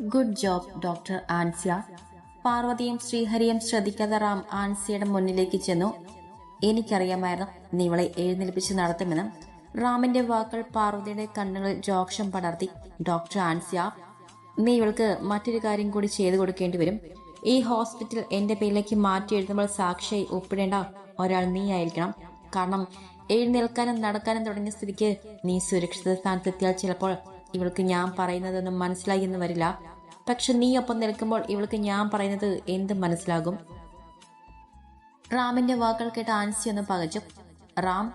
Good job doctor ആൻസ്യ. പാർവതിയും ശ്രീഹരിയും ശ്രദ്ധിക്കാതെ റാം ആൻസിയുടെ മുന്നിലേക്ക് ചെന്നു. എനിക്കറിയാമായിരുന്നു നിങ്ങളെ എഴുന്നേൽപ്പിച്ച് നടത്തുമെന്ന് റാമിന്റെ വാക്കുകൾ പാർവതിയുടെ കണ്ണുകളിൽ രോക്ഷം പടർത്തി. ഡോക്ടർ ആൻസ്യ നീ ഇവൾക്ക് മറ്റൊരു കാര്യം കൂടി ചെയ്തു കൊടുക്കേണ്ടി വരും. ഈ ഹോസ്പിറ്റൽ എന്റെ പേരിലേക്ക് മാറ്റി എഴുതുമ്പോൾ സാക്ഷിയായി ഒപ്പിടേണ്ട ഒരാൾ നീ ആയിരിക്കണം. കാരണം എഴുന്നേൽക്കാനും നടക്കാനും തുടങ്ങിയ സ്ഥിതിക്ക് നീ സുരക്ഷിത സ്ഥാനത്തെത്തിയാൽ ചിലപ്പോൾ ഇവൾക്ക് ഞാൻ പറയുന്നതൊന്നും മനസ്സിലായി എന്ന് വരില്ല. പക്ഷെ നീ ഒപ്പം നിൽക്കുമ്പോൾ ഇവൾക്ക് ഞാൻ പറയുന്നത് എന്ത് മനസ്സിലാകും? റാമിന്റെ വാക്കുകൾ കേട്ട് ആൻസി ഒന്ന് പകച്ചു. റാം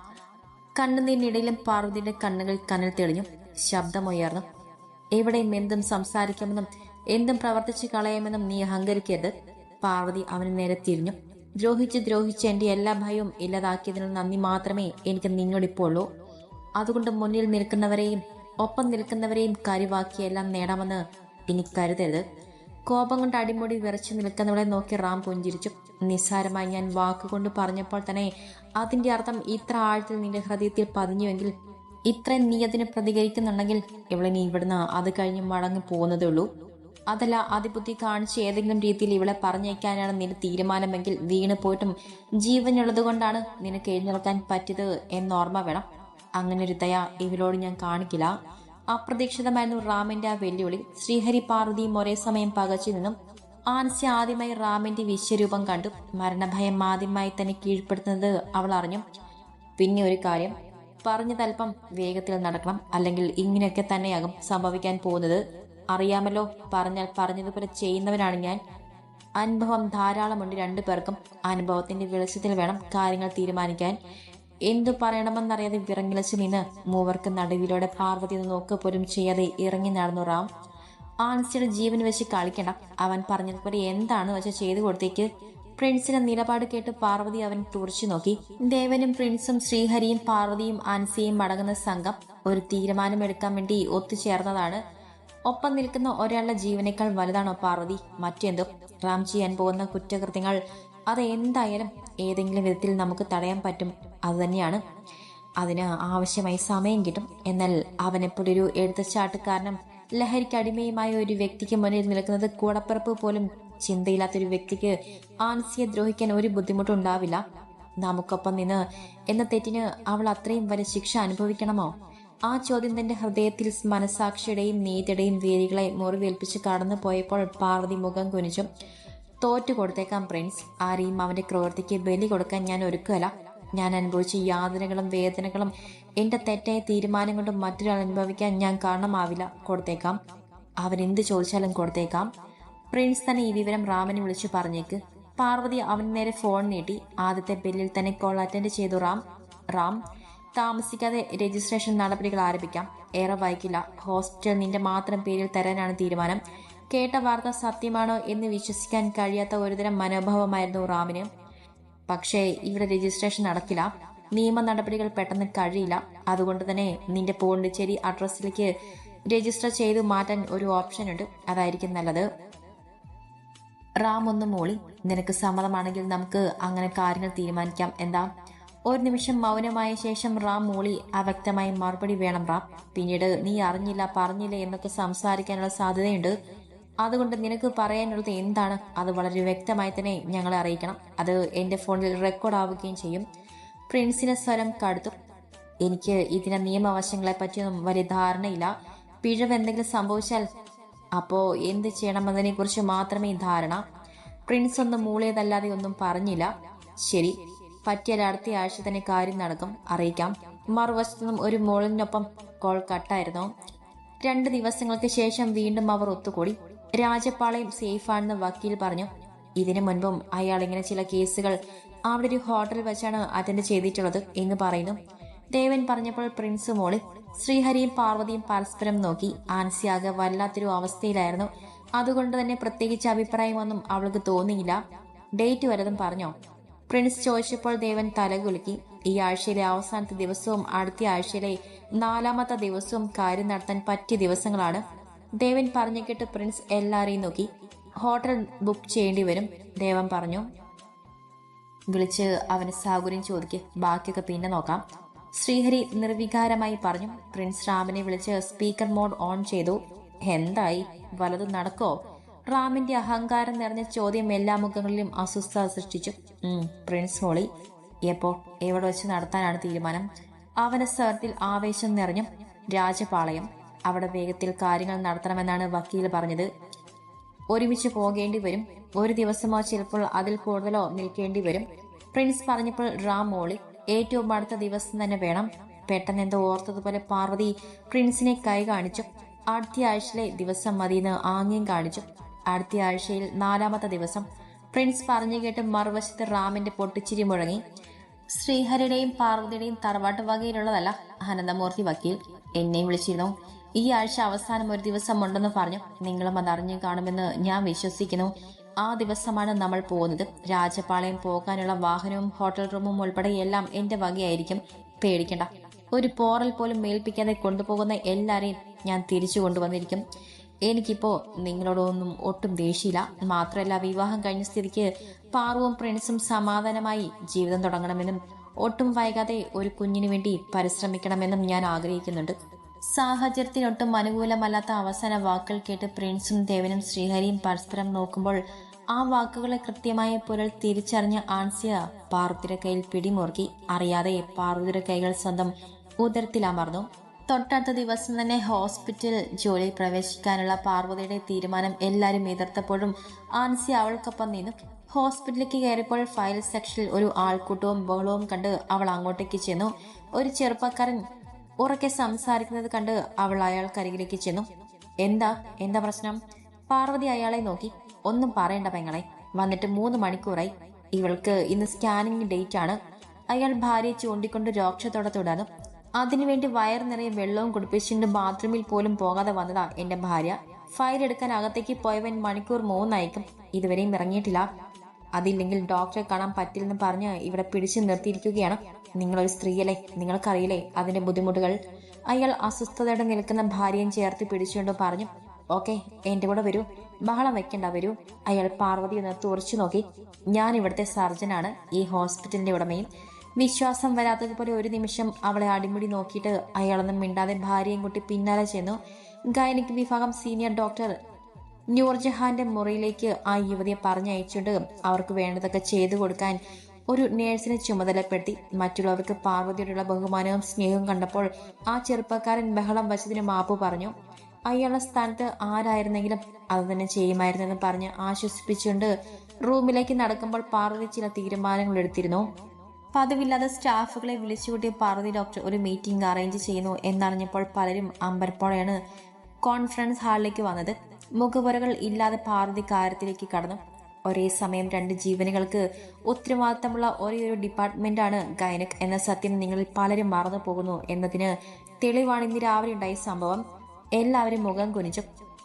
കണ്ണുനീരിനിടയിലും പാർവതിയുടെ കണ്ണുകൾ കനൽ തെളിഞ്ഞു. ശബ്ദമുയർന്നു എവിടെയും എന്തും സംസാരിക്കുമെന്നും എന്തും പ്രവർത്തിച്ചു കളയുമെന്നും നീ അഹങ്കരിക്കരുത്. പാർവതി അവന് നേരെ തിരിഞ്ഞു. ദ്രോഹിച്ച് ദ്രോഹിച്ച് എന്റെ എല്ലാ ഭയവും ഇല്ലാതാക്കിയതിനുള്ള നന്ദി മാത്രമേ എനിക്ക് നിന്നോടിപ്പോളൂ അതുകൊണ്ട് മുന്നിൽ നിൽക്കുന്നവരെയും ഒപ്പം നിൽക്കുന്നവരെയും കരുവാക്കിയെല്ലാം നേടാമെന്ന് ഇനി കരുതരുത് കോപം കൊണ്ട് അടിമുടി വിറച്ചു നിൽക്കുന്നവളെ നോക്കി റാം പുഞ്ചിരിച്ചു. നിസ്സാരമായി ഞാൻ വാക്കുകൊണ്ട് പറഞ്ഞപ്പോൾ തന്നെ അതിന്റെ അർത്ഥം ഇത്ര ആഴത്തിൽ നിന്റെ ഹൃദയത്തിൽ പതിഞ്ഞുവെങ്കിൽ ഇത്രയും നീ അതിന് പ്രതികരിക്കുന്നുണ്ടെങ്കിൽ ഇവളെ നീ ഇവിടുന്ന് അത് കഴിഞ്ഞ് മടങ്ങി പോകുന്നതേ ഉള്ളൂ അതല്ല അതിബുദ്ധി കാണിച്ച് ഏതെങ്കിലും രീതിയിൽ ഇവളെ പറഞ്ഞയക്കാനാണ് നിന്റെ തീരുമാനമെങ്കിൽ വീണ് പോയിട്ടും ജീവനുള്ളത് കൊണ്ടാണ് നിനക്ക് എഴുന്നേൽക്കാൻ പറ്റിയത് എന്നോർമ്മ വേണം. അങ്ങനെ ഒരു ദയ ഇവരോട് ഞാൻ കാണിക്കില്ല. അപ്രതീക്ഷിതമായിരുന്നു റാമിന്റെ ആ വെല്ലുവിളി. ശ്രീഹരി പാർവതിയും ഒരേ സമയം പകച്ചു നിന്നും ആൻസി ആദ്യമായി റാമിന്റെ വിശ്വരൂപം കണ്ടു. മരണഭയം ആദ്യമായി തന്നെ കീഴ്പ്പെടുത്തുന്നത് അവൾ അറിഞ്ഞു. പിന്നെ ഒരു കാര്യം പറഞ്ഞതല്പം വേഗത്തിൽ നടക്കണം. അല്ലെങ്കിൽ ഇങ്ങനെയൊക്കെ തന്നെയാകും സംഭവിക്കാൻ പോകുന്നത്. അറിയാമല്ലോ പറഞ്ഞാൽ പറഞ്ഞതുപോലെ ചെയ്യുന്നവനാണ് ഞാൻ. അനുഭവം ധാരാളമുണ്ട് രണ്ടു പേർക്കും അനുഭവത്തിന്റെ വെളിച്ചത്തിൽ വേണം കാര്യങ്ങൾ തീരുമാനിക്കാൻ. എന്തു പറയണമെന്നറിയാതെ വിറങ്ങിലച്ചു നിന്ന് മൂവർക്ക് നടുവിലൂടെ പാർവതി എന്ന് നോക്ക് പോലും ചെയ്യാതെ ഇറങ്ങി നടന്നു റാം. ആൻസിയുടെ ജീവൻ വെച്ച് കളിക്കണം അവൻ പറഞ്ഞതുപോലെ എന്താണ് വെച്ച് ചെയ്തു കൊടുത്തേക്ക്? പ്രിൻസിന്റെ നിലപാട് കേട്ട് പാർവതി അവൻ തുറച്ചു നോക്കി. ദേവനും പ്രിൻസും ശ്രീഹരിയും പാർവതിയും ആൻസിയും മടങ്ങുന്ന സംഘം ഒരു തീരുമാനമെടുക്കാൻ വേണ്ടി ഒത്തുചേർന്നതാണ്. ഒപ്പം നിൽക്കുന്ന ഒരാളുടെ ജീവനേക്കാൾ വലുതാണോ പാർവതി? മറ്റെന്തും? റാം ചെയ്യാൻ പോകുന്ന കുറ്റകൃത്യങ്ങൾ അത് എന്തായാലും ഏതെങ്കിലും വിധത്തിൽ നമുക്ക് തടയാൻ പറ്റും. അതുതന്നെയാണ് അതിന് ആവശ്യമായി സമയം കിട്ടും. എന്നാൽ അവനെപ്പോലൊരു എഴുത്തച്ചാട്ടുകാരനും ലഹരിക്ക് അടിമയുമായ ഒരു വ്യക്തിക്ക് മുന്നിൽ നിൽക്കുന്നത് കൂടപ്പിറപ്പ് പോലും ചിന്തയില്ലാത്തൊരു വ്യക്തിക്ക് ആൻസിയെ ദ്രോഹിക്കാൻ ഒരു ബുദ്ധിമുട്ടുണ്ടാവില്ല. നമുക്കൊപ്പം നിന്ന് എന്ന തെറ്റിന് അവൾ അത്രയും വരെ ശിക്ഷ അനുഭവിക്കണമോ? ആ ചോദ്യം തന്റെ ഹൃദയത്തിൽ മനസാക്ഷിയുടെയും നീതിയുടെയും വേദികളെ മുറിവേൽപ്പിച്ച് കടന്നു പോയപ്പോൾ പാർവതി മുഖം കുനിച്ചു തോറ്റു കൊടുത്തേക്കാം പ്രിൻസ്. ആരെയും അവന്റെ ക്രൂരതയ്ക്ക് ബലി കൊടുക്കാൻ ഞാൻ ഒരുക്കല്ല ഞാൻ അനുഭവിച്ച യാതനകളും വേദനകളും എന്റെ തെറ്റായ തീരുമാനം കൊണ്ട് മറ്റൊരാൾ അനുഭവിക്കാൻ ഞാൻ കാരണമാവില്ല. കൊടുത്തേക്കാം. അവൻ എന്ത് ചോദിച്ചാലും കൊടുത്തേക്കാം. പ്രിൻസ് തന്നെ ഈ വിവരം റാമിനെ വിളിച്ചു പറഞ്ഞേക്ക്. പാർവതി അവൻ നേരെ ഫോൺ നീട്ടി. ആദ്യത്തെ ബില്ലിൽ തന്നെ കോൾ അറ്റൻഡ് ചെയ്തു റാം. റാം താമസിക്കാതെ രജിസ്ട്രേഷൻ നടപടികൾ ആരംഭിക്കാം. ഏറെ വൈകില്ല. ഹോസ്പിറ്റൽ നിന്റെ മാത്രം പേരിൽ തരാനാണ് തീരുമാനം. കേട്ട വാർത്ത സത്യമാണോ എന്ന് വിശ്വസിക്കാൻ കഴിയാത്ത ഒരുതരം മനോഭാവമായിരുന്നു റാമിന്. പക്ഷേ ഇവിടെ രജിസ്ട്രേഷൻ നടക്കില്ല. നിയമ നടപടികൾ പെട്ടെന്ന് കഴിയില്ല. അതുകൊണ്ട് തന്നെ നിന്റെ പോണ്ടിച്ചേരി അഡ്രസ്സിലേക്ക് രജിസ്റ്റർ ചെയ്ത് മാറ്റാൻ ഒരു ഓപ്ഷൻ ഉണ്ട്. അതായിരിക്കും നല്ലത്. റാം ഒന്ന് മോളി നിനക്ക് സമ്മതമാണെങ്കിൽ നമുക്ക് അങ്ങനെ കാര്യങ്ങൾ തീരുമാനിക്കാം. എന്താ? ഒരു നിമിഷം മൗനമായ ശേഷം റാം മോളി അവ്യക്തമായി മറുപടി വേണം റാം. പിന്നീട് നീ അറിഞ്ഞില്ല പറഞ്ഞില്ല എന്നൊക്കെ സംസാരിക്കാനുള്ള സാധ്യതയുണ്ട്. അതുകൊണ്ട് നിനക്ക് പറയാനുള്ളത് എന്താണ്? അത് വളരെ വ്യക്തമായി തന്നെ ഞങ്ങളെ അറിയിക്കണം. അത് എന്റെ ഫോണിൽ റെക്കോർഡ് ആവുകയും ചെയ്യും. പ്രിൻസിനെ സ്വരം കടുത്തു. എനിക്ക് ഇതിനെ നിയമവശങ്ങളെ പറ്റിയൊന്നും വലിയ ധാരണയില്ല. പിഴവ് എന്തെങ്കിലും സംഭവിച്ചാൽ അപ്പോൾ എന്ത് ചെയ്യണമെന്നതിനെ കുറിച്ച് മാത്രമേ ധാരണ. പ്രിൻസ് ഒന്നും മൂളിയതല്ലാതെ ഒന്നും പറഞ്ഞില്ല. ശരി പറ്റിയാൽ അടുത്ത ആഴ്ച തന്നെ കാര്യം നടക്കും. അറിയിക്കാം. മറുവശത്തു നിന്നും ഒരു മോളിനൊപ്പം കോൾ കട്ടായിരുന്നു രണ്ട് ദിവസങ്ങൾക്ക് ശേഷം വീണ്ടും അവർ ഒത്തുകൂടി. രാജപാളയം സേഫാണെന്ന് വക്കീൽ പറഞ്ഞു. ഇതിനു മുൻപും അയാൾ ഇങ്ങനെ ചില കേസുകൾ അവിടെ ഒരു ഹോട്ടൽ വെച്ചാണ് അറ്റൻഡ് ചെയ്തിട്ടുള്ളത് എന്ന് പറയുന്നു. ദേവൻ പറഞ്ഞപ്പോൾ പ്രിൻസ് മോളി ശ്രീഹരിയും പാർവതിയും പരസ്പരം നോക്കി. ആൻസിയാകെ വല്ലാത്തൊരു അവസ്ഥയിലായിരുന്നു. അതുകൊണ്ട് തന്നെ പ്രത്യേകിച്ച് അഭിപ്രായമൊന്നും അവൾക്ക് തോന്നിയില്ല. ഡേറ്റ് വരതും പറഞ്ഞോ? പ്രിൻസ് ചോദിച്ചപ്പോൾ ദേവൻ തലകുലുക്കി. ഈ ആഴ്ചയിലെ അവസാനത്തെ ദിവസവും അടുത്ത ആഴ്ചയിലെ നാലാമത്തെ ദിവസവും കാര്യം നടത്താൻ പറ്റിയ ദിവസങ്ങളാണ്. ദേവൻ പറഞ്ഞു കേട്ട് പ്രിൻസ് എല്ലാരെയും നോക്കി. ഹോട്ടൽ ബുക്ക് ചെയ്യേണ്ടി വരും ദേവൻ പറഞ്ഞു. വിളിച്ച് അവന് സൗകര്യം ചോദിക്ക് ബാക്കിയൊക്കെ പിന്നെ നോക്കാം. ശ്രീഹരി നിർവികാരമായി പറഞ്ഞു. പ്രിൻസ് റാമിനെ വിളിച്ച് സ്പീക്കർ മോഡ് ഓൺ ചെയ്തു. എന്തായി? വലതും നടക്കോ? റാമിന്റെ അഹങ്കാരം നിറഞ്ഞ ചോദ്യം എല്ലാ മുഖങ്ങളിലും അസ്വസ്ഥത സൃഷ്ടിച്ചു. Prince Holy. എപ്പോ? എവിടെ വെച്ച് നടത്താനാണ് തീരുമാനം? അവന സ്വരത്തിൽ ആവേശം നിറഞ്ഞു. രാജപാളയം. അവിടെ വേഗത്തിൽ കാര്യങ്ങൾ നടത്തണമെന്നാണ് വക്കീൽ പറഞ്ഞത്. ഒരുമിച്ച് പോകേണ്ടി വരും. ഒരു ദിവസമോ ചിലപ്പോൾ അതിൽ കൂടുതലോ നിൽക്കേണ്ടി വരും. പ്രിൻസ് പറഞ്ഞപ്പോൾ റാം മോളി ഏറ്റവും അടുത്ത ദിവസം തന്നെ വേണം. പെട്ടെന്ന് എന്തോ ഓർത്തതുപോലെ പാർവതി പ്രിൻസിനെ കൈ കാണിച്ചു. അടുത്ത ആഴ്ചയിലെ ദിവസം മതിയെന്ന് ആംഗ്യം കാണിച്ചു. അടുത്ത ആഴ്ചയിൽ നാലാമത്തെ ദിവസം. പ്രിൻസ് പറഞ്ഞു കേട്ട് മറുവശത്ത് റാമിന്റെ പൊട്ടിച്ചിരി മുഴങ്ങി. ശ്രീഹരിയുടെയും പാർവതിയുടെയും തറവാട്ട് വകയിലുള്ളതല്ല അനന്തമൂർത്തി വക്കീൽ. എന്നെയും വിളിച്ചിരുന്നു. ഈ ആഴ്ച അവസാനം ഒരു ദിവസം ഉണ്ടെന്ന് പറഞ്ഞു. നിങ്ങളും അതറിഞ്ഞു കാണുമെന്ന് ഞാൻ വിശ്വസിക്കുന്നു. ആ ദിവസമാണ് നമ്മൾ പോകുന്നത്. രാജപാളയം പോകാനുള്ള വാഹനവും ഹോട്ടൽ റൂമും ഉൾപ്പെടെ എല്ലാം എന്റെ വകയായിരിക്കും. പേടിക്കണ്ട. ഒരു പോറൽ പോലും മേൽപ്പിക്കാതെ കൊണ്ടുപോകുന്ന എല്ലാരെയും ഞാൻ തിരിച്ചു കൊണ്ടുവന്നിരിക്കും. എനിക്കിപ്പോ നിങ്ങളോടൊന്നും ഒട്ടും ദേഷ്യമില്ല. മാത്രമല്ല വിവാഹം കഴിഞ്ഞ സ്ഥിതിക്ക് പാറുവും പ്രിൻസും സമാധാനമായി ജീവിതം തുടങ്ങണമെന്നും ഒട്ടും വൈകാതെ ഒരു കുഞ്ഞിനു വേണ്ടി പരിശ്രമിക്കണമെന്നും ഞാൻ ആഗ്രഹിക്കുന്നുണ്ട്. സാഹചര്യത്തിനൊട്ടും അനുകൂലമല്ലാത്ത അവസാന വാക്കുകൾ കേട്ട് പ്രിൻസും ദേവനും ശ്രീഹരിയും പരസ്പരം നോക്കുമ്പോൾ ആ വാക്കുകളെ കൃത്യമായ പുരൾ തിരിച്ചറിഞ്ഞ ആൻസിയ പാർവതിയുടെ കയ്യിൽ പിടിമുറുക്കി അറിയാതെ പാർവതിയുടെ കൈകൾ സ്വന്തം ഉദരത്തിലമർന്നു തൊട്ടടുത്ത ദിവസം തന്നെ ഹോസ്പിറ്റൽ ജോലിയിൽ പ്രവേശിക്കാനുള്ള പാർവതിയുടെ തീരുമാനം എല്ലാവരും എതിർത്തപ്പോഴും ആൻസി അവൾക്കൊപ്പം നിന്നു. ഹോസ്പിറ്റലിലേക്ക് കയറിയപ്പോൾ ഫയൽ സെക്ഷനിൽ ഒരു ആൾക്കൂട്ടവും ബഹളവും കണ്ട് അവൾ അങ്ങോട്ടേക്ക് ചെന്നു. ഒരു ചെറുപ്പക്കാരൻ ഉറക്കെ സംസാരിക്കുന്നത് കണ്ട് അവൾ അയാൾക്കരികിലേക്ക് ചെന്നു. എന്താ? എന്താ പ്രശ്നം? പാർവതി അയാളെ നോക്കി. ഒന്നും പറയണ്ട പെങ്ങളെ. വന്നിട്ട് മൂന്ന് മണിക്കൂറായി. ഇവൾക്ക് ഇന്ന് സ്കാനിങ് ഡേറ്റ് ആണ്. അയാൾ ഭാര്യയെ ചൂണ്ടിക്കൊണ്ട് രോക്ഷത്തോടെ തുടർന്നു അതിനുവേണ്ടി വയർ നിറയെ വെള്ളവും കുടിപ്പിച്ചുകൊണ്ട് ബാത്റൂമിൽ പോലും പോകാതെ വന്നതാ എന്റെ ഭാര്യ. ഫയൽ എടുക്കാൻ അകത്തേക്ക് പോയവൻ മണിക്കൂർ മൂന്നായിരിക്കും ഇതുവരെയും ഇറങ്ങിയിട്ടില്ല. അതില്ലെങ്കിൽ ഡോക്ടറെ കാണാൻ പറ്റില്ലെന്ന് പറഞ്ഞ് ഇവിടെ പിടിച്ചു നിർത്തിയിരിക്കുകയാണ്. നിങ്ങളൊരു സ്ത്രീയല്ലേ? നിങ്ങൾക്കറിയില്ലേ അതിന്റെ ബുദ്ധിമുട്ടുകൾ? അയാൾ അസ്വസ്ഥതയോടെ നിൽക്കുന്ന ഭാര്യയും ചേർത്ത് പിടിച്ചുകൊണ്ട് പറഞ്ഞു ഓക്കെ എന്റെ കൂടെ വരൂ. ബഹളം വെക്കണ്ട വരൂ. അയാൾ പാർവതി ഒന്ന് തുറച്ചു നോക്കി. ഞാൻ ഇവിടുത്തെ സർജനാണ് ഈ ഹോസ്പിറ്റലിന്റെ ഉടമയും. വിശ്വാസം വരാത്തതുപോലെ ഒരു നിമിഷം അവളെ അടിമുടി നോക്കിയിട്ട് അയാളൊന്നും മിണ്ടാതെ ഭാര്യയും കുട്ടി പിന്നാലെ ചെന്നു. ഗൈനിക് വിഭാഗം സീനിയർ ഡോക്ടർ നൂർജഹാന്റെ മുറിയിലേക്ക് ആ യുവതിയെ പറഞ്ഞയച്ചുകൊണ്ട് അവർക്ക് വേണ്ടതൊക്കെ ചെയ്തു കൊടുക്കാൻ ഒരു നേഴ്സിനെ ചുമതലപ്പെടുത്തി. മറ്റുള്ളവർക്ക് പാർവതിയോടുള്ള ബഹുമാനവും സ്നേഹവും കണ്ടപ്പോൾ ആ ചെറുപ്പക്കാരൻ ബഹളം വച്ചതിന് മാപ്പ് പറഞ്ഞു. അയാളുടെ സ്ഥാനത്ത് ആരായിരുന്നെങ്കിലും അത് തന്നെ ചെയ്യുമായിരുന്നെന്ന് പറഞ്ഞ് ആശ്വസിപ്പിച്ചുകൊണ്ട് റൂമിലേക്ക് നടക്കുമ്പോൾ പാർവതി ചില തീരുമാനങ്ങൾ എടുത്തിരുന്നു. പതിവില്ലാതെ സ്റ്റാഫുകളെ വിളിച്ചുകൂട്ടി പാർവതി ഡോക്ടർ ഒരു മീറ്റിംഗ് അറേഞ്ച് ചെയ്യുന്നു എന്നറിഞ്ഞപ്പോൾ പലരും അമ്പരപ്പോടെയാണ് കോൺഫറൻസ് ഹാളിലേക്ക് വന്നത്. മുഖപുരകൾ ഇല്ലാതെ പാർവതി കാര്യത്തിലേക്ക് കടന്നു. ഒരേ സമയം രണ്ട് ജീവനുകൾക്ക് ഉത്തരവാദിത്തമുള്ള ഒരു ഡിപ്പാർട്ട്മെന്റാണ് ഗൈനക് എന്ന സത്യം നിങ്ങളിൽ പലരും മറന്നു പോകുന്നു എന്നതിന് തെളിവാണ് ഇന്ന് രാവിലെ ഉണ്ടായ സംഭവം. എല്ലാവരും മുഖം കുനിച്ചു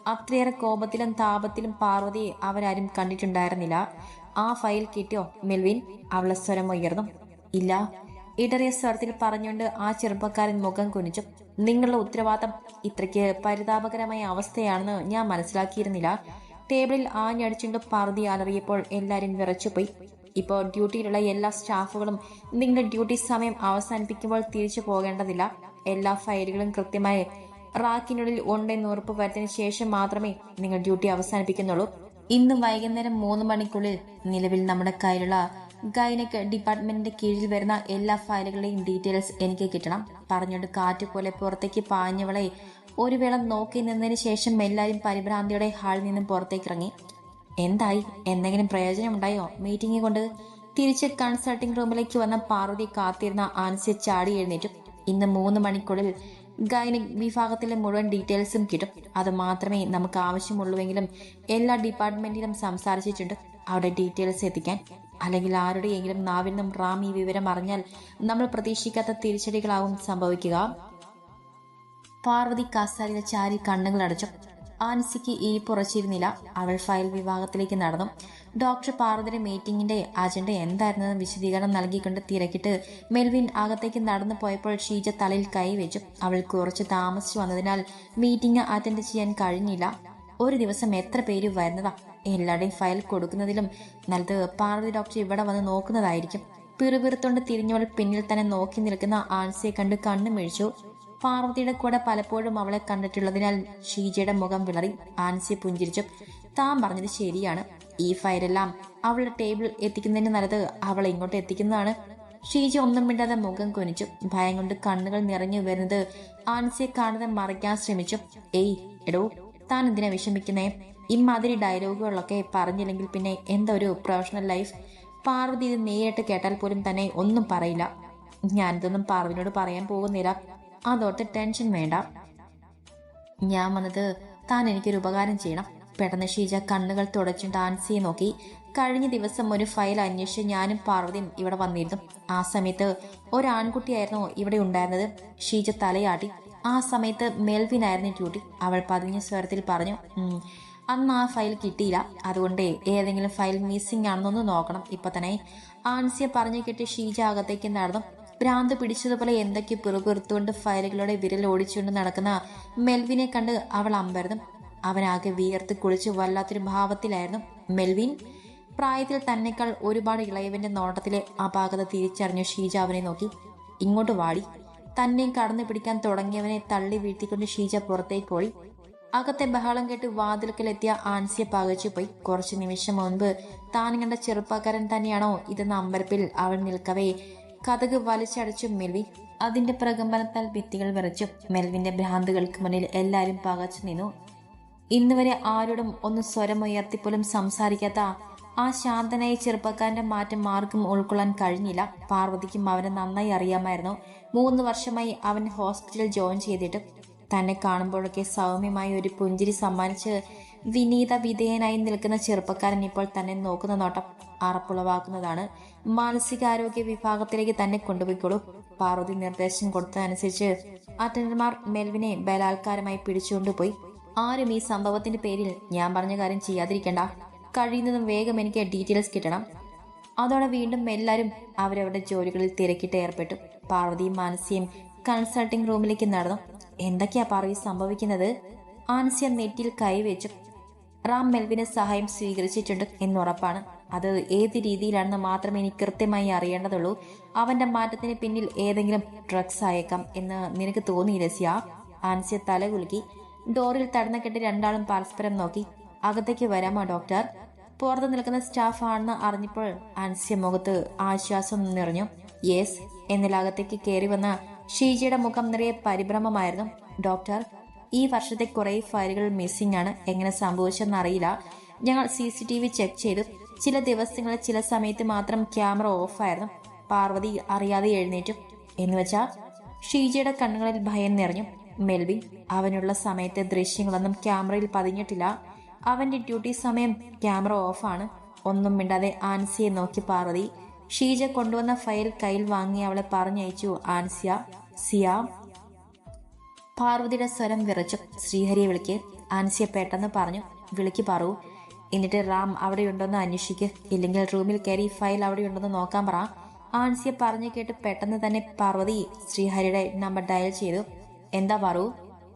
അത്രയേറെ കോപത്തിലും താപത്തിലും പാർവതിയെ അവരാരും കണ്ടിട്ടുണ്ടായിരുന്നില്ല. ആ ഫയൽ കിട്ടിയോ മെൽവിൻ? അവളെ സ്വരം ഉയർന്നു. ഇല്ല. ഇടറിയ സ്വരത്തിൽ പറഞ്ഞുകൊണ്ട് ആ ചെറുപ്പക്കാരൻ മുഖം കുനിച്ചു നിങ്ങളുടെ ഉത്തരവാദിത്തം ഇത്രയ്ക്ക് പരിതാപകരമായ അവസ്ഥയാണെന്ന് ഞാൻ മനസ്സിലാക്കിയിരുന്നില്ല. ടേബിളിൽ ആഞ്ഞടിച്ചുകൊണ്ട് പറുതി അലറിയപ്പോൾ എല്ലാവരും വിറച്ചുപോയി. ഇപ്പോൾ ഡ്യൂട്ടിയിലുള്ള എല്ലാ സ്റ്റാഫുകളും നിങ്ങളുടെ ഡ്യൂട്ടി സമയം അവസാനിപ്പിക്കുമ്പോൾ തിരിച്ചു പോകേണ്ടതില്ല. എല്ലാ ഫയലുകളും കൃത്യമായി റാക്കിനുള്ളിൽ ഉണ്ടെന്ന് ഉറപ്പ് വരുത്തിയതിനു ശേഷം മാത്രമേ നിങ്ങൾ ഡ്യൂട്ടി അവസാനിപ്പിക്കുന്നുള്ളൂ. ഇന്ന് വൈകുന്നേരം മൂന്ന് മണിക്കുള്ളിൽ നിലവിൽ നമ്മുടെ കയ്യിലുള്ള ഗൈനക് ഡിപ്പാർട്ട്മെന്റിന്റെ കീഴിൽ വരുന്ന എല്ലാ ഫയലുകളുടെയും ഡീറ്റെയിൽസ് എനിക്ക് കിട്ടണം. പറഞ്ഞുകൊണ്ട് കാറ്റ് പോലെ പുറത്തേക്ക് പാഞ്ഞവളെ ഒരു വേളം നോക്കി നിന്നതിന് ശേഷം എല്ലാവരും പരിഭ്രാന്തിയുടെ ഹാളിൽ നിന്നും പുറത്തേക്ക് ഇറങ്ങി എന്തായി? എന്തെങ്കിലും പ്രയോജനം ഉണ്ടായോ മീറ്റിംഗ് കൊണ്ട് തിരിച്ച് കൺസൾട്ടിംഗ് റൂമിലേക്ക് വന്ന പാർവതി കാത്തിരുന്ന ആൻസിയെ ചാടി എഴുന്നേറ്റും. ഇന്ന് മൂന്ന് മണിക്കുള്ളിൽ ഗൈനിക് വിഭാഗത്തിലെ മുഴുവൻ ഡീറ്റെയിൽസും കിട്ടും. അത് മാത്രമേ നമുക്ക് ആവശ്യമുള്ളൂവെങ്കിലും എല്ലാ ഡിപ്പാർട്ട്മെന്റിലും സംസാരിച്ചിട്ടുണ്ട്. അവിടെ ഡീറ്റെയിൽസ് എത്തിക്കാൻ. അല്ലെങ്കിൽ ആരുടെയെങ്കിലും നാവിൽ നിന്നും റാം ഈ വിവരം അറിഞ്ഞാൽ നമ്മൾ പ്രതീക്ഷിക്കാത്ത തിരിച്ചടികളാവും സംഭവിക്കുക. പാർവതി കസാരിയിൽ ചാരി കണ്ണുകൾ അടച്ചു. ആൻസിക്ക് ഇരിപ്പുറച്ചിരുന്നില്ല പുറച്ചിരുന്നില്ല. അവൾ ഫയൽ വിഭാഗത്തിലേക്ക് നടന്നു. ഡോക്ടർ പാർവതിയുടെ മീറ്റിംഗിന്റെ അജണ്ട എന്തായിരുന്നെന്ന് വിശദീകരണം നൽകിക്കൊണ്ട് തിരക്കിട്ട് മെൽവിൻ അകത്തേക്ക് നടന്നു പോയപ്പോൾ ഷീജ തലയിൽ കൈവച്ചു അവൾ കുറച്ച് താമസിച്ചു വന്നതിനാൽ മീറ്റിംഗ് അറ്റൻഡ് ചെയ്യാൻ കഴിഞ്ഞില്ല. ഒരു ദിവസം എത്ര പേര് വരുന്നതാ? എല്ലാവരുടെയും ഫയൽ കൊടുക്കുന്നതിലും നല്ലത് പാർവതി ഡോക്ടർ ഇവിടെ വന്ന് നോക്കുന്നതായിരിക്കും. പിറുപിറുത്തോണ്ട് തിരിഞ്ഞവൾ പിന്നിൽ തന്നെ നോക്കി നിൽക്കുന്ന ആൻസിയെ കണ്ട് കണ്ണു മിഴിച്ചു. പാർവതിയുടെ കൂടെ പലപ്പോഴും അവളെ കണ്ടിട്ടുള്ളതിനാൽ ഷീജയുടെ മുഖം വിളറി ആൻസിയെ പുഞ്ചിരിച്ചു താൻ പറഞ്ഞത് ശരിയാണ്. ഈ ഫയലെല്ലാം അവളുടെ ടേബിൾ എത്തിക്കുന്നതിന് നല്ലത് അവളെ ഇങ്ങോട്ട് എത്തിക്കുന്നതാണ്. ഷീജ ഒന്നും മിണ്ടാതെ മുഖം കൊനിച്ചു. ഭയം കൊണ്ട് കണ്ണുകൾ നിറഞ്ഞു വരുന്നത് ആൻസിയെ കാണാതെ മറയ്ക്കാൻ ശ്രമിച്ചു. ഏയ് എടോ താൻ എന്തിനാ വിഷമിക്കുന്നേ? ഇമ്മാതിരി ഡയലോഗുകളൊക്കെ പറഞ്ഞില്ലെങ്കിൽ പിന്നെ എന്താ ഒരു പ്രൊഫഷണൽ ലൈഫ് പാർവതി ഇത് നേരിട്ട് കേട്ടാൽ പോലും തന്നെ ഒന്നും പറയില്ല. ഞാനിതൊന്നും പാർവതിനോട് പറയാൻ പോകുന്നില്ല. അതോർത്ത് ടെൻഷൻ വേണ്ട. ഞാൻ വന്നത് താൻ എനിക്കൊരു ഉപകാരം ചെയ്യണം. പെട്ടെന്ന് ഷീജ കണ്ണുകൾ തുടച്ചുകൊണ്ട് ചെയ്ത് നോക്കി. കഴിഞ്ഞ ദിവസം ഒരു ഫയൽ അന്വേഷിച്ച് ഞാനും പാർവതിയും ഇവിടെ വന്നിരുന്നു. ആ സമയത്ത് ഒരാൺകുട്ടിയായിരുന്നു ഇവിടെ ഉണ്ടായിരുന്നത്. ഷീജ തലയാട്ടി. ആ സമയത്ത് മെൽവിൻ ആയിരുന്നു ഡ്യൂട്ടി. അവൾ പതിഞ്ഞ സ്വരത്തിൽ പറഞ്ഞു "ഉം, അന്ന് ആ ഫയൽ കിട്ടിയില്ല. അതുകൊണ്ട് ഏതെങ്കിലും ഫയൽ മിസ്സിംഗ് ആണെന്നൊന്ന് നോക്കണം ഇപ്പൊ തന്നെ. ആൻസിയെ പറഞ്ഞു കേട്ട് ഷീജ അകത്തേക്ക് നടന്നു. ഭ്രാന്ത് പിടിച്ചതുപോലെ എന്തൊക്കെ പിറുപിറുത്തുകൊണ്ട് ഫയലുകളുടെ വിരൽ ഓടിച്ചുകൊണ്ട് നടക്കുന്ന മെൽവിനെ കണ്ട് അവൾ അമ്പരതും അവനാകെ വിയർത്ത് കുളിച്ച് വല്ലാത്തൊരു ഭാവത്തിലായിരുന്നു മെൽവിൻ. പ്രായത്തിൽ തന്നെക്കാൾ ഒരുപാട് ഇളയവന്റെ നോട്ടത്തിലെ അപാകത തിരിച്ചറിഞ്ഞു ഷീജ അവനെ നോക്കി. ഇങ്ങോട്ട് വാടി. തന്നെയും കടന്നു പിടിക്കാൻ തുടങ്ങിയവനെ തള്ളി വീഴ്ത്തിക്കൊണ്ട് ഷീജ പുറത്തേക്ക് പോയി അകത്തെ ബഹളം കേട്ട് വാതിൽക്കലെത്തിയ ആൻസിയെ പകച്ചുപോയി കുറച്ചു നിമിഷം മുൻപ് താൻ കണ്ട ചെറുപ്പക്കാരൻ തന്നെയാണോ ഇതെന്ന അമ്പരപ്പിൽ അവൻ നിൽക്കവേ. കഥക് വലിച്ചടച്ചു മെൽവിൻ. അതിന്റെ പ്രകമ്പനത്താൽ ഭിത്തികൾ വിറച്ചു. മെൽവിന്റെ ഭ്രാന്തുകൾക്ക് മുന്നിൽ എല്ലാവരും പകച്ചു നിന്നു. ഇന്നുവരെ ആരോടും ഒന്ന് സ്വരമുയർത്തിപ്പോലും സംസാരിക്കാത്ത ആ ശാന്തനായ ചെറുപ്പക്കാരന്റെ മാറ്റം ആർക്കും ഉൾക്കൊള്ളാൻ കഴിഞ്ഞില്ല. പാർവതിക്കും അവനെ നന്നായി അറിയാമായിരുന്നു. മൂന്ന് വർഷമായി അവൻ ഹോസ്പിറ്റലിൽ ജോയിൻ ചെയ്തിട്ട് തന്നെ കാണുമ്പോഴൊക്കെ സൗമ്യമായി ഒരു പുഞ്ചിരി സമ്മാനിച്ച് വിനീത വിധേയനായി നിൽക്കുന്ന ചെറുപ്പക്കാരൻ ഇപ്പോൾ തന്നെ നോക്കുന്ന നോട്ടം അറപ്പുളവാക്കുന്നതാണ് മാനസികാരോഗ്യ വിഭാഗത്തിലേക്ക് തന്നെ കൊണ്ടുപോയിക്കോളൂ. പാർവതി നിർദ്ദേശം കൊടുത്തതനുസരിച്ച് അറ്റൻഡർമാർ മെൽവിനെ ബലാത്കാരമായി പിടിച്ചുകൊണ്ടുപോയി. ആരും ഈ സംഭവത്തിന്റെ പേരിൽ ഞാൻ പറഞ്ഞ കാര്യം ചെയ്യാതിരിക്കണ്ട. കഴിയുന്നതും വേഗം എനിക്ക് ഡീറ്റെയിൽസ് കിട്ടണം. അതോടെ വീണ്ടും എല്ലാവരും അവരവരുടെ ജോലികളിൽ തിരക്കിട്ട് ഏർപ്പെട്ടു. പാർവതിയും മാനസിയും കൺസൾട്ടിംഗ് റൂമിലേക്ക് നടന്നു. എന്തൊക്കെയാ പാർവതി സംഭവിക്കുന്നത്? ആൻസിയ നെറ്റിയിൽ കൈവച്ചു. റാം മെൽവിന് സഹായം സ്വീകരിച്ചിട്ടുണ്ട് എന്നുറപ്പാണ്. അത് ഏത് രീതിയിലാണെന്ന് മാത്രമേ എനിക്ക് കൃത്യമായി അറിയേണ്ടതുള്ളൂ. അവന്റെ മാറ്റത്തിന് പിന്നിൽ ഏതെങ്കിലും ഡ്രഗ്സ് ആയേക്കാം എന്ന് നിനക്ക് തോന്നിയില്ല സിയ? ആൻസിയ തലകുലുക്കി. ഡോറിൽ തടന്ന കെട്ടി രണ്ടാളും പരസ്പരം നോക്കി. അകത്തേക്ക് വരാമോ ഡോക്ടർ? പുറത്ത് നിൽക്കുന്ന സ്റ്റാഫ് ആണെന്ന് അറിഞ്ഞപ്പോൾ ആൻസിയ മുഖത്ത് ആശ്വാസം നിറഞ്ഞു. യെസ് എന്നാൽ അകത്തേക്ക് കയറി വന്ന ഷീജയുടെ മുഖം നിറയെ പരിഭ്രമമായിരുന്നു. ഡോക്ടർ ഈ വർഷത്തെ കുറെ ഫയലുകൾ മിസ്സിംഗ് ആണ്. എങ്ങനെ സംഭവിച്ചെന്ന് അറിയില്ല ഞങ്ങൾ C C T V check ചെയ്തു. ചില ദിവസങ്ങളിൽ ചില സമയത്ത് മാത്രം ക്യാമറ ഓഫായിരുന്നു പാർവതി അറിയാതെ എഴുന്നേറ്റു. എന്നുവെച്ചാൽ ഷീജയുടെ കണ്ണുകളിൽ ഭയം നിറഞ്ഞു. മെൽവിൻ അവനുള്ള സമയത്തെ ദൃശ്യങ്ങളൊന്നും ക്യാമറയിൽ പതിഞ്ഞിട്ടില്ല. അവന്റെ ഡ്യൂട്ടി സമയം ക്യാമറ ഓഫാണ് ഒന്നും മിണ്ടാതെ ആൻസിയെ നോക്കി പാർവതി ഷീജ കൊണ്ടുവന്ന ഫയൽ കയ്യിൽ വാങ്ങി അവളെ പറഞ്ഞയച്ചു. ആൻസിയ സിയ പാർവതിയുടെ സ്വരം വിറച്ചു ശ്രീഹരിയെ വിളിക്ക്. ആൻസിയെ പെട്ടെന്ന് പറഞ്ഞു. വിളിക്ക് പറവും എന്നിട്ട് റാം അവിടെയുണ്ടോന്ന് അന്വേഷിക്ക്. ഇല്ലെങ്കിൽ റൂമിൽ കയറി ഫയൽ അവിടെയുണ്ടെന്ന് നോക്കാൻ പറ. ആൻസിയെ പറഞ്ഞു കേട്ട് പെട്ടെന്ന് തന്നെ പാർവതി ശ്രീഹരിയുടെ നമ്പർ ഡയൽ ചെയ്തു. എന്താ പറു?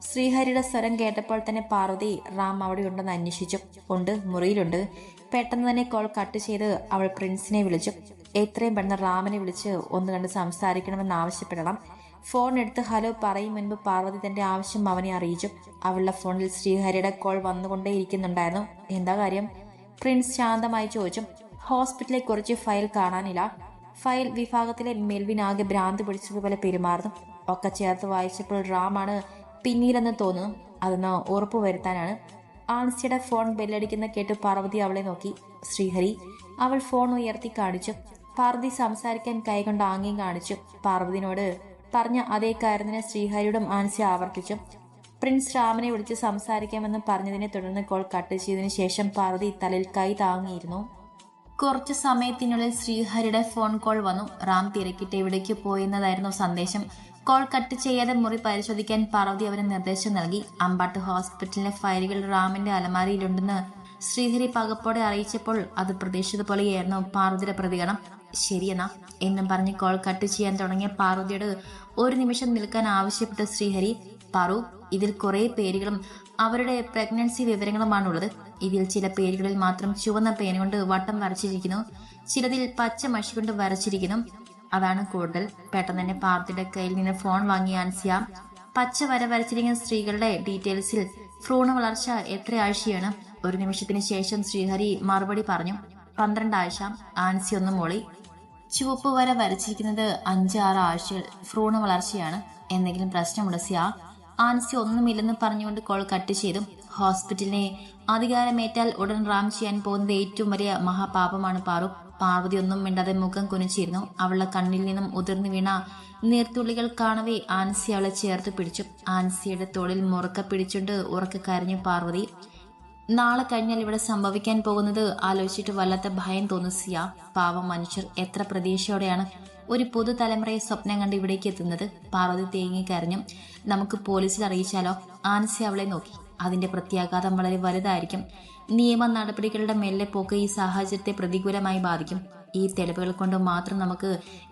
ശ്രീഹരിയുടെ സ്വരം കേട്ടപ്പോൾ തന്നെ പാർവതി റാം അവിടെ ഉണ്ടെന്ന് അന്വേഷിച്ചു. ഉണ്ട് മുറിയിലുണ്ട്. പെട്ടെന്ന് തന്നെ കോൾ കട്ട് ചെയ്ത് അവൾ പ്രിൻസിനെ വിളിച്ചു. എത്രയും പെട്ടെന്ന് റാമിനെ വിളിച്ച് ഒന്ന് കണ്ട് സംസാരിക്കണമെന്ന് ആവശ്യപ്പെടണം. ഫോൺ എടുത്ത് ഹലോ പറയും മുൻപ് പാർവതി തന്റെ ആവശ്യം അവനെ അറിയിച്ചു. അവളുടെ ഫോണിൽ ശ്രീഹരിയുടെ കോൾ വന്നുകൊണ്ടേയിരിക്കുന്നുണ്ടായിരുന്നു. എന്താ കാര്യം? പ്രിൻസ് ശാന്തമായി ചോദിച്ചു. ഹോസ്പിറ്റലിലെ കുറച്ച് ഫയൽ കാണാനില്ല. ഫയൽ വിഭാഗത്തിലെ മെൽവിൻ ആകെ ഭ്രാന്ത് പിടിച്ചതുപോലെ പെരുമാറുന്നു. ഒക്കെ ചേർത്ത് വായിച്ചപ്പോൾ റാമാണ് പിന്നീടെന്ന് തോന്നുന്നു. ഉറപ്പ് ഉറപ്പുവരുത്താനാണ് ആൻസിയുടെ ഫോൺ ബെല്ലടിക്കുന്ന കേട്ട് പാർവതി അവളെ നോക്കി. ശ്രീഹരി അവൾ ഫോൺ ഉയർത്തി കാണിച്ചു. പാർവതി സംസാരിക്കാൻ കൈകൊണ്ട് ആംഗ്യം കാണിച്ചു. പാർവതിനോട് പറഞ്ഞ അതേ കാര്യത്തിന് ശ്രീഹരിയുടെ മാനസി ആവർത്തിച്ചു. പ്രിൻസ് രാമനെ വിളിച്ച് സംസാരിക്കാമെന്ന് പറഞ്ഞതിനെ തുടർന്ന് കോൾ കട്ട് ചെയ്തതിനു ശേഷം പാർവതി തലയിൽ കൈ താങ്ങിയിരുന്നു. കുറച്ച് സമയത്തിനുള്ളിൽ ശ്രീഹരിയുടെ ഫോൺ കോൾ വന്നു. റാം തിരക്കിട്ട് എവിടേക്ക് പോയെന്നതായിരുന്നു സന്ദേശം. കോൾ കട്ട് ചെയ്യാതെ മുറി പരിശോധിക്കാൻ പാർവതി അവന് നിർദ്ദേശം നൽകി. അമ്പാട്ട് ഹോസ്പിറ്റലിലെ ഫയലുകൾ റാമിന്റെ അലമാരിയിലുണ്ടെന്ന് ശ്രീഹരി പകപ്പോടെ അറിയിച്ചപ്പോൾ അത് പ്രതീക്ഷിച്ചതുപോലെയായിരുന്നു പാർവതിയുടെ പ്രതികരണം. ശരിയെന്നാ എന്നും പറഞ്ഞ് കോൾ കട്ട് ചെയ്യാൻ തുടങ്ങിയ പാർവതിയോട് ഒരു നിമിഷം നിൽക്കാൻ ആവശ്യപ്പെട്ട ശ്രീഹരി പാറു ഇതിൽ കുറെ പേരുകളും അവരുടെ പ്രഗ്നൻസി വിവരങ്ങളുമാണുള്ളത്. ഇതിൽ ചില പേരുകളിൽ മാത്രം ചുവന്ന പേന കൊണ്ട് വട്ടം വരച്ചിരിക്കുന്നു ചിലതിൽ പച്ച മഷി കൊണ്ട് വരച്ചിരിക്കുന്നു. അതാണ് കൂടുതൽ. പെട്ടെന്ന് തന്നെ പാർത്തിയുടെ കയ്യിൽ നിന്ന് ഫോൺ വാങ്ങി ആൻസിയ പച്ച വര വരച്ചിരിക്കുന്ന സ്ത്രീകളുടെ ഡീറ്റെയിൽസിൽ ഭ്രൂണ വളർച്ച എത്ര ആഴ്ചയാണ്? ഒരു നിമിഷത്തിന് ശേഷം ശ്രീഹരി മറുപടി പറഞ്ഞു. പന്ത്രണ്ടാഴ്ച ആൻസി ഒന്ന് മൊളി. ചുവപ്പ് വര വരച്ചിരിക്കുന്നത് അഞ്ചാറ് ആഴ്ചകൾ. ഭ്രൂണ വളർച്ചയാണ്. എന്തെങ്കിലും പ്രശ്നമുണ്ട് സിയാ ആൻസി ഒന്നുമില്ലെന്ന് പറഞ്ഞുകൊണ്ട് കോൾ കട്ട് ചെയ്തു ഹോസ്പിറ്റലിനെ അധികാരമേറ്റാൽ ഉടൻ റാം ചെയ്യാൻ പോകുന്നത് ഏറ്റവും വലിയ മഹാപാപമാണ് പാറു. പാർവതി ഒന്നും മിണ്ടാതെ മുഖം കുനിച്ചിരുന്നു. അവളുടെ കണ്ണിൽ നിന്നും ഉതിർന്നു വീണ നീർത്തുള്ളികൾ കാണവേ ആൻസി അവളെ ചേർത്ത് പിടിച്ചു. ആൻസിയുടെ തോളിൽ മുറുക്ക പിടിച്ചുകൊണ്ട് ഉറക്ക കരഞ്ഞു പാർവതി. നാളെ കഴിഞ്ഞാൽ ഇവിടെ സംഭവിക്കാൻ പോകുന്നത് ആലോചിച്ചിട്ട് വല്ലാത്ത ഭയം തോന്നുന്നു സിയ. പാവം മനുഷ്യർ എത്ര പ്രതീക്ഷയോടെയാണ് ഒരു പുതുതലമുറയെ സ്വപ്നം കണ്ട് ഇവിടേക്ക് എത്തുന്നത്. പാർവതി തേങ്ങി കരഞ്ഞു നമുക്ക് പോലീസിൽ അറിയിച്ചാലോ? ആനസി അവളെ നോക്കി. അതിന്റെ പ്രത്യാഘാതം വളരെ വലുതായിരിക്കും. നിയമ നടപടികളുടെ മെല്ലെ പോക്ക് ഈ സാഹചര്യത്തെ പ്രതികൂലമായി ബാധിക്കും. ഈ തെളിവുകൾ കൊണ്ട് മാത്രം നമുക്ക്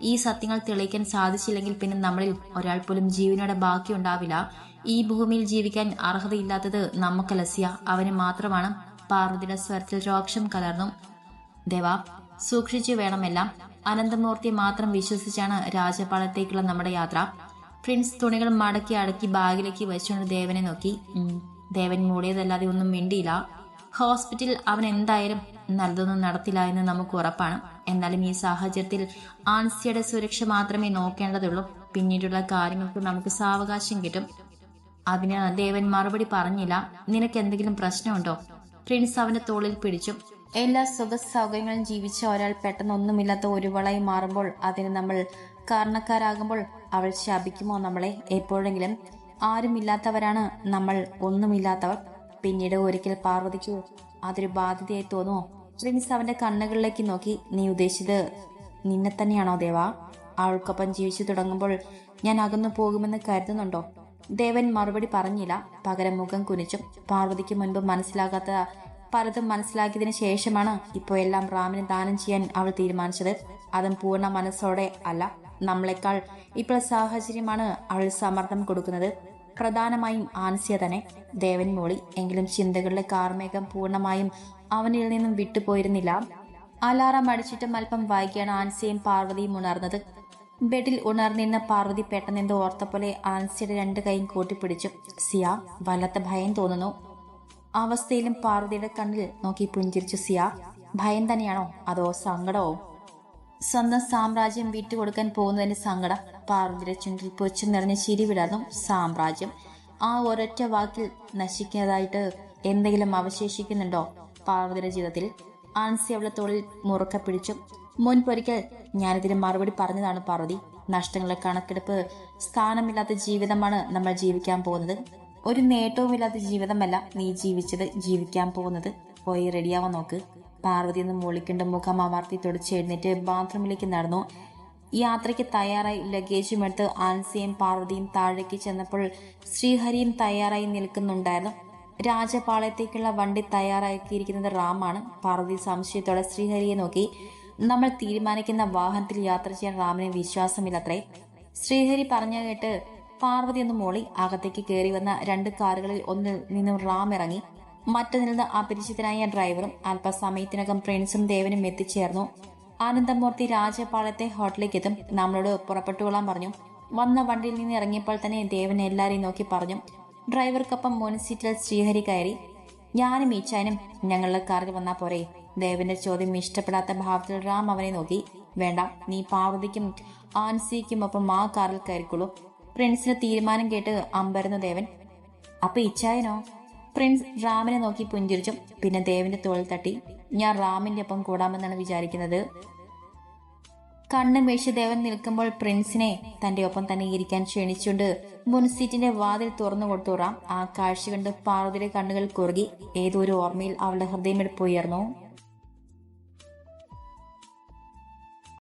ഈ സത്യങ്ങൾ തെളിയിക്കാൻ സാധിച്ചില്ലെങ്കിൽ പിന്നെ നമ്മളിൽ ഒരാൾ പോലും ജീവനോടെ ബാക്കിയുണ്ടാവില്ല ഈ ഭൂമിയിൽ ജീവിക്കാൻ അർഹതയില്ലാത്തത് നമുക്ക് ലസ്യ അവന് മാത്രമാണ് പാർവതിയുടെ സ്വരത്തിൽ രോക്ഷം കലർന്നു. ദേവാ സൂക്ഷിച്ചു വേണമെല്ലാം അനന്തമൂർത്തി മാത്രം വിശ്വസിച്ചാണ് രാജപാളത്തേക്കുള്ള നമ്മുടെ യാത്ര. പ്രിൻസ് തുണികൾ മടക്കി അടക്കി ബാഗിലേക്ക് വെച്ചുകൊണ്ട് ദേവനെ നോക്കി. ദേവൻ മൂടിയതല്ലാതെ ഒന്നും മിണ്ടിയില്ല. ഹോസ്പിറ്റലിൽ അവൻ എന്തായാലും നല്ലതൊന്നും നടത്തില്ല എന്ന് നമുക്ക് ഉറപ്പാണ്. എന്നാലും ഈ സാഹചര്യത്തിൽ ആൻസിയുടെ സുരക്ഷ മാത്രമേ നോക്കേണ്ടതുള്ളൂ. പിന്നീടുള്ള കാര്യങ്ങൾക്ക് നമുക്ക് സാവകാശം കിട്ടും. അതിന് ദേവൻ മറുപടി പറഞ്ഞില്ല. നിനക്ക് എന്തെങ്കിലും പ്രശ്നമുണ്ടോ? പ്രിൻസ് അവന്റെ തോളിൽ പിടിച്ചു. എല്ലാ സുഖ സൗകര്യങ്ങളും ജീവിച്ച ഒരാൾ പെട്ടെന്ന് ഒന്നുമില്ലാത്ത ഒരു വളയി മാറുമ്പോൾ അതിന് നമ്മൾ കാരണക്കാരാകുമ്പോൾ അവൾ ശാപിക്കുമോ നമ്മളെ? എപ്പോഴെങ്കിലും ആരുമില്ലാത്തവരാണ് നമ്മൾ ഒന്നുമില്ലാത്തവർ. പിന്നീട് ഒരിക്കൽ പാർവതിക്കോ അതൊരു ബാധ്യതയായി തോന്നുമോ? പ്രിൻസ് അവന്റെ കണ്ണുകളിലേക്ക് നോക്കി നീ ഉദ്ദേശിച്ചത് നിന്നെ തന്നെയാണോ ദേവ? അവൾക്കൊപ്പം ജീവിച്ചു തുടങ്ങുമ്പോൾ ഞാൻ അകന്നു പോകുമെന്ന് കരുതുന്നുണ്ടോ? ദേവൻ മറുപടി പറഞ്ഞില്ല. പകരം മുഖം കുനിച്ചു പാർവതിക്ക് മുൻപ് മനസ്സിലാകാത്ത പലതും മനസ്സിലാക്കിയതിനു ശേഷമാണ് ഇപ്പോൾ എല്ലാം റാമിന് ദാനം ചെയ്യാൻ അവൾ തീരുമാനിച്ചത്. അതും പൂർണ മനസ്സോടെ അല്ല നമ്മളെക്കാൾ ഇപ്പോൾ സാഹചര്യമാണ് അവൾ സമ്മർദ്ദം കൊടുക്കുന്നത്. പ്രധാനമായും ആൻസ്യ തന്നെ. ദേവൻ മോളി എങ്കിലും ചിന്തകളുടെ കാർമേഘം പൂർണമായും അവനിൽ നിന്നും വിട്ടുപോയിരുന്നില്ല. അലാറം അടിച്ചിട്ടും അല്പം വൈകിയാണ് ആൻസിയും പാർവതിയും ഉണർന്നത്. ബെഡിൽ ഉണർന്നിരുന്ന പാർവതി പെട്ടെന്നെന്തോ ഓർത്തപോലെ ആൻസിയുടെ രണ്ട് കൈയും കൂട്ടിപ്പിടിച്ചു. സിയ വല്ലാത്ത ഭയം തോന്നുന്നു. അവസ്ഥയിലും പാർവതിയുടെ കണ്ണിൽ നോക്കി പുഞ്ചിരിച്ചു സിയ ഭയം തന്നെയാണോ? അതോ സങ്കടമോ? സ്വന്തം സാമ്രാജ്യം വിട്ടുകൊടുക്കാൻ പോകുന്നതിന്റെ സങ്കടം പാർവതിയുടെ ചുണ്ടിൽ പൊച്ചു നിറഞ്ഞ ചിരി വിടർന്നു. സാമ്രാജ്യം ആ ഒരൊറ്റ വാക്കിൽ നശിക്കുന്നതായിട്ട് എന്തെങ്കിലും അവശേഷിക്കുന്നുണ്ടോ? പാർവതിയുടെ ജീവിതത്തിൽ ആൻസി അവളെ തോളിൽ മുറുക്ക പിടിച്ചു. മുൻപൊരിക്കൽ ഞാനിതിന് മറുപടി പറഞ്ഞതാണ് പാർവതി. നഷ്ടങ്ങളെ കണക്കെടുപ്പ് സ്ഥാനമില്ലാത്ത ജീവിതമാണ് നമ്മൾ ജീവിക്കാൻ പോകുന്നത്. ഒരു നേട്ടവുമില്ലാത്ത ജീവിതമല്ല നീ ജീവിച്ചത് ജീവിക്കാൻ പോകുന്നത്. പോയി റെഡിയാവാൻ നോക്ക്. പാർവതി എന്ന് മൂളിക്കൊണ്ട് മുഖം അമർത്തി തുടച്ച് എഴുന്നേറ്റ് ബാത്റൂമിലേക്ക് നടന്നു. യാത്രയ്ക്ക് തയ്യാറായി ലഗേജും എടുത്ത് ആൻസിയും പാർവതിയും താഴേക്ക് ചെന്നപ്പോൾ ശ്രീഹരിയും തയ്യാറായി നിൽക്കുന്നുണ്ടായിരുന്നു. രാജപാളയത്തേക്കുള്ള വണ്ടി തയ്യാറാക്കിയിരിക്കുന്നത് റാമാണ്. പാർവതി സംശയത്തോടെ ശ്രീഹരിയെ നോക്കി. നമ്മൾ തീരുമാനിക്കുന്ന വാഹനത്തിൽ യാത്ര ചെയ്യാൻ റാമിന് വിശ്വാസമില്ലത്രേ. ശ്രീഹരി പറഞ്ഞു കേട്ട് പാർവതി ഒന്ന് മോളി. അകത്തേക്ക് കയറി വന്ന രണ്ട് കാറുകളിൽ ഒന്നിൽ നിന്നും റാം ഇറങ്ങി. മറ്റൊന്നിൽ നിന്ന് അപരിചിതനായ ഡ്രൈവറും അല്പസമയത്തിനകം പ്രിൻസും ദേവനും എത്തിച്ചേർന്നു. ആനന്ദമൂർത്തി രാജപാളയത്തെ ഹോട്ടലിലേക്ക് എത്തും. നമ്മളോട് പുറപ്പെട്ടുകൊള്ളാൻ പറഞ്ഞു. വന്ന വണ്ടിയിൽ നിന്ന് ഇറങ്ങിയപ്പോൾ തന്നെ ദേവൻ എല്ലാരെയും നോക്കി പറഞ്ഞു. ഡ്രൈവർക്കൊപ്പം മുൻ സീറ്റിൽ ശ്രീഹരി കയറി. ഞാനും ഈച്ചാനും ഞങ്ങളുടെ കാറിൽ വന്നാ പോരെ. ദേവന്റെ ചോദ്യം ഇഷ്ടപ്പെടാത്ത ഭാവത്തിൽ റാം അവനെ നോക്കി. വേണ്ട നീ പാർവതിക്കും ആൻസിക്കും ഒപ്പം ആ കാറിൽ കയറിക്കൊള്ളൂ പ്രിൻസിന് തീരുമാനം കേട്ട് അമ്പരുന്നു ദേവൻ. അപ്പൊ ഇച്ചായനോ പ്രിൻസ് റാമിനെ നോക്കി പുഞ്ചിരിച്ചു. പിന്നെ ദേവന്റെ തോളിൽ തട്ടി. ഞാൻ റാമിന്റെ ഒപ്പം കൂടാമെന്നാണ് വിചാരിക്കുന്നത്. കണ്ണും വീഴ്ച ദേവൻ നിൽക്കുമ്പോൾ പ്രിൻസിനെ തന്റെ ഒപ്പം തന്നെ ഇരിക്കാൻ ക്ഷണിച്ചുകൊണ്ട് മുൻസീറ്റിന്റെ വാതിൽ തുറന്നു കൊടുത്തു റാം ആ കാഴ്ച കണ്ട് പാർവതിയുടെ കണ്ണുകൾ കുറുകി. ഏതോ ഒരു ഓർമ്മയിൽ അവളുടെ ഹൃദയമെടുപ്പ് ഉയർന്നു